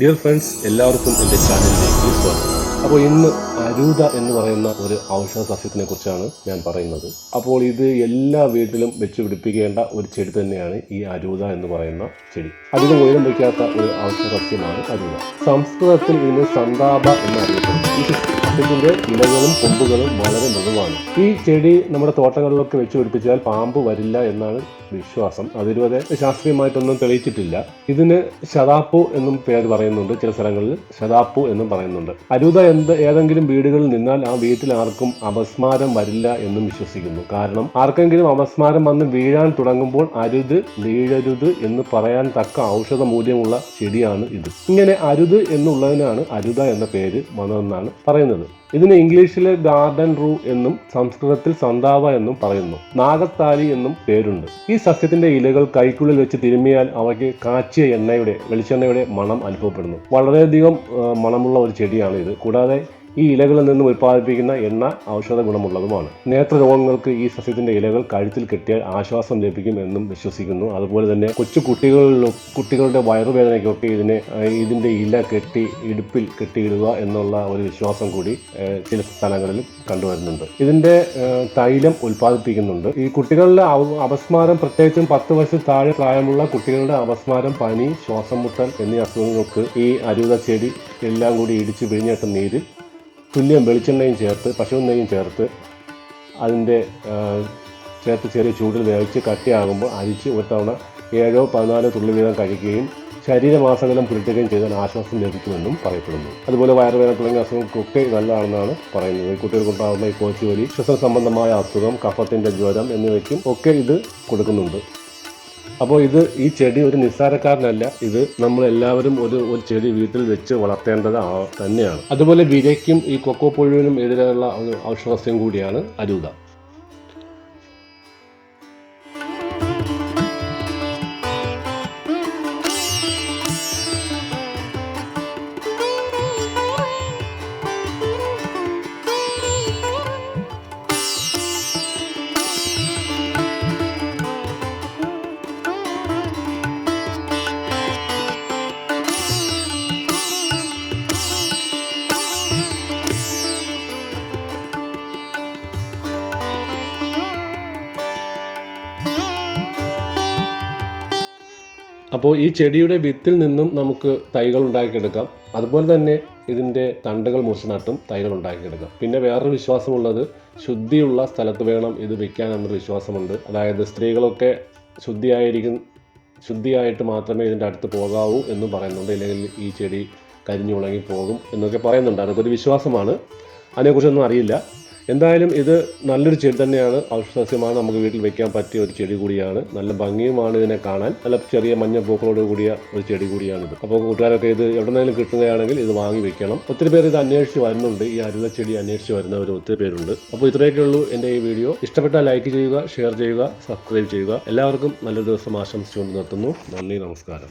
Dear friends എല്ലാവർക്കും എന്റെ ചാനലിലേക്ക് സ്വാഗതം. അപ്പോൾ ഇന്ന് അരൂത എന്ന് പറയുന്ന ഒരു ഔഷധ സസ്യത്തിനെ കുറിച്ചാണ് ഞാൻ പറയുന്നത്. അപ്പോൾ ഇത് എല്ലാ വീട്ടിലും വെച്ച് പിടിപ്പിക്കേണ്ട ഒരു ചെടി തന്നെയാണ് ഈ അരൂത എന്ന് പറയുന്ന ചെടി. അധികം ഉയരം വയ്ക്കാത്ത ഒരു ഔഷധ സസ്യമാണ് അരൂത. സംസ്കൃതത്തിൽ ഇതിന് സന്താപ എന്നറിയപ്പെടുന്നു. സസ്യത്തിന്റെ ഇലകളും കൊമ്പുകളും വളരെ മൃദുവാണ്. ഈ ചെടി നമ്മുടെ തോട്ടങ്ങളിലൊക്കെ വെച്ച് പിടിപ്പിച്ചാൽ പാമ്പ് വരില്ല എന്നാണ് വിശ്വാസം. അതിരുവരെ ശാസ്ത്രീയമായിട്ടൊന്നും തെളിയിച്ചിട്ടില്ല. ഇതിന് ശതാപ്പു എന്നും പേര് പറയുന്നുണ്ട്. ചില സ്ഥലങ്ങളിൽ ശതാപ്പു എന്നും പറയുന്നുണ്ട്. അരുത എന്ത് ഏതെങ്കിലും വീടുകളിൽ നിന്നാൽ ആ വീട്ടിൽ ആർക്കും അപസ്മാരം വരില്ല എന്നും വിശ്വസിക്കുന്നു. കാരണം ആർക്കെങ്കിലും അപസ്മാരം വന്ന് വീഴാൻ തുടങ്ങുമ്പോൾ അരുത് വീഴരുത് എന്ന് പറയാൻ തക്ക ഔഷധ മൂല്യമുള്ള ചെടിയാണ് ഇത്. ഇങ്ങനെ അരുത് എന്നുള്ളതിനാണ് അരുത എന്ന പേര് വന്നതെന്നാണ് പറയുന്നത്. ഇതിന് ഇംഗ്ലീഷിൽ ഗാർഡൻ റൂ എന്നും സംസ്കൃതത്തിൽ സന്താവ എന്നും പറയുന്നു. നാഗത്താലി എന്നും പേരുണ്ട്. ഈ സസ്യത്തിന്റെ ഇലകൾ കൈക്കുള്ളിൽ വെച്ച് തിരുമ്മിയാൽ അവയ്ക്ക് കാച്ചിയ എണ്ണയുടെ വെളിച്ചെണ്ണയുടെ മണം അനുഭവപ്പെടുന്നു. വളരെയധികം മണമുള്ള ഒരു ചെടിയാണ് ഇത് കൂടാതെ ഈ ഇലകളിൽ നിന്നും ഉൽപ്പാദിപ്പിക്കുന്ന എണ്ണ ഔഷധ ഗുണമുള്ളതുമാണ്. നേത്രരോഗങ്ങൾക്ക് ഈ സസ്യത്തിന്റെ ഇലകൾ കഴുത്തിൽ കെട്ടിയാൽ ആശ്വാസം ലഭിക്കും എന്നും വിശ്വസിക്കുന്നു. അതുപോലെ തന്നെ കൊച്ചു കുട്ടികളിലും കുട്ടികളുടെ വയറുവേദനയ്ക്കൊക്കെ ഇതിനെ ഇതിന്റെ ഇല കെട്ടി ഇടുപ്പിൽ കെട്ടിയിടുക എന്നുള്ള ഒരു വിശ്വാസം കൂടി ചില സ്ഥലങ്ങളിൽ കണ്ടുവരുന്നുണ്ട്. ഇതിന്റെ തൈലം ഉൽപ്പാദിപ്പിക്കുന്നുണ്ട്. ഈ കുട്ടികളുടെ അപസ്മാരം പ്രത്യേകിച്ചും പത്ത് വയസ്സിൽ താഴെ പ്രായമുള്ള കുട്ടികളുടെ അപസ്മാരം പനി ശ്വാസം മുട്ടൽ എന്നീ അസുഖങ്ങൾക്ക് ഈ അരുത ചെടി എല്ലാം കൂടി ഇടിച്ചു പിഴിഞ്ഞിട്ട നീരിൽ തുല്യം വെളിച്ചെണ്ണയും ചേർത്ത് പശു നെയ്യും ചേർത്ത് അതിന്റെ ചേർത്ത് ചെറിയ ചൂടിൽ വേവിച്ച് കട്ടിയാകുമ്പോൾ അരിച്ച് ഒരു തവണ ഏഴോ പതിനാലോ തുള്ളി വീതം കഴിക്കുകയും ശരീരമാസകലം പുരട്ടുകയും ചെയ്താൽ ആശ്വാസം ലഭിക്കുമെന്നും പറയപ്പെടുന്നു. അതുപോലെ വയറുവേദന തുടങ്ങിയ അസുഖങ്ങൾക്കൊക്കെ നല്ലതാണെന്നാണ് പറയുന്നത്. കുട്ടികൾക്കുണ്ടാകുന്ന ഈ കോച്ചുവലി ശ്വസന സംബന്ധമായ അസുഖം കഫത്തിന്റെ ജ്വരം എന്നിവയ്ക്കും ഒക്കെ ഇത് കൊടുക്കുന്നുണ്ട്. അപ്പോൾ ഇത് ഈ ചെടി ഒരു നിസ്സാരക്കാരനല്ല. ഇത് നമ്മൾ എല്ലാവരും ഒരു ഒരു ചെടി വീട്ടിൽ വെച്ച് വളർത്തേണ്ടത് തന്നെയാണ്. അതുപോലെ വിരയ്ക്കും ഈ കൊക്കോ പുഴുവിനും എതിരെയുള്ള ഔഷധസ്യം കൂടിയാണ് അരൂത. അപ്പോൾ ഈ ചെടിയുടെ വിത്തിൽ നിന്നും നമുക്ക് തൈകൾ ഉണ്ടാക്കിയെടുക്കാം. അതുപോലെ തന്നെ ഇതിന്റെ തണ്ടുകൾ മുറിച്ച് നട്ടും തൈകൾ ഉണ്ടാക്കിയെടുക്കാം. പിന്നെ വേറൊരു വിശ്വാസമുള്ളത് ശുദ്ധിയുള്ള സ്ഥലത്ത് വേണം ഇത് വെക്കാൻ എന്നൊരു വിശ്വാസമുണ്ട്. അതായത് സ്ത്രീകളൊക്കെ ശുദ്ധിയായിരിക്കും ശുദ്ധിയായിട്ട് മാത്രമേ ഇതിന്റെ അടുത്ത് പോകാവൂ എന്ന് പറയുന്നുണ്ട്. ഇല്ലെങ്കിൽ ഈ ചെടി കരിഞ്ഞുണങ്ങി പോകും എന്നൊക്കെ പറയുന്നുണ്ട്. അതൊക്കെ ഒരു വിശ്വാസമാണ്. അതിനെക്കുറിച്ചൊന്നും അറിയില്ല. എന്തായാലും ഇത് നല്ലൊരു ചെടി തന്നെയാണ്. ഔഷധസ്യമാണ് നമുക്ക് വീട്ടിൽ വെക്കാൻ പറ്റിയ ഒരു ചെടി കൂടിയാണ്. നല്ല ഭംഗിയുമാണ് ഇതിനെ കാണാൻ. നല്ല ചെറിയ മഞ്ഞ പൂക്കളോട് കൂടിയ ഒരു ചെടി കൂടിയാണിത്. അപ്പോൾ കൂട്ടുകാരൊക്കെ ഇത് എവിടെന്നെങ്കിലും കിട്ടുകയാണെങ്കിൽ ഇത് വാങ്ങി വെക്കണം. ഒത്തിരി പേര് ഇത് അന്വേഷിച്ച് വരുന്നുണ്ട്. ഈ അരുത ചെടി അന്വേഷിച്ച് വരുന്നവർ ഒത്തിരി പേരുണ്ട്. അപ്പോൾ ഇത്രയൊക്കെ ഉള്ളൂ എന്റെ ഈ വീഡിയോ. ഇഷ്ടപ്പെട്ടാൽ ലൈക്ക് ചെയ്യുക ഷെയർ ചെയ്യുക സബ്സ്ക്രൈബ് ചെയ്യുക. എല്ലാവർക്കും നല്ലൊരു ദിവസം ആശംസിച്ചുകൊണ്ട് നിർത്തുന്നു. നന്ദി നമസ്കാരം.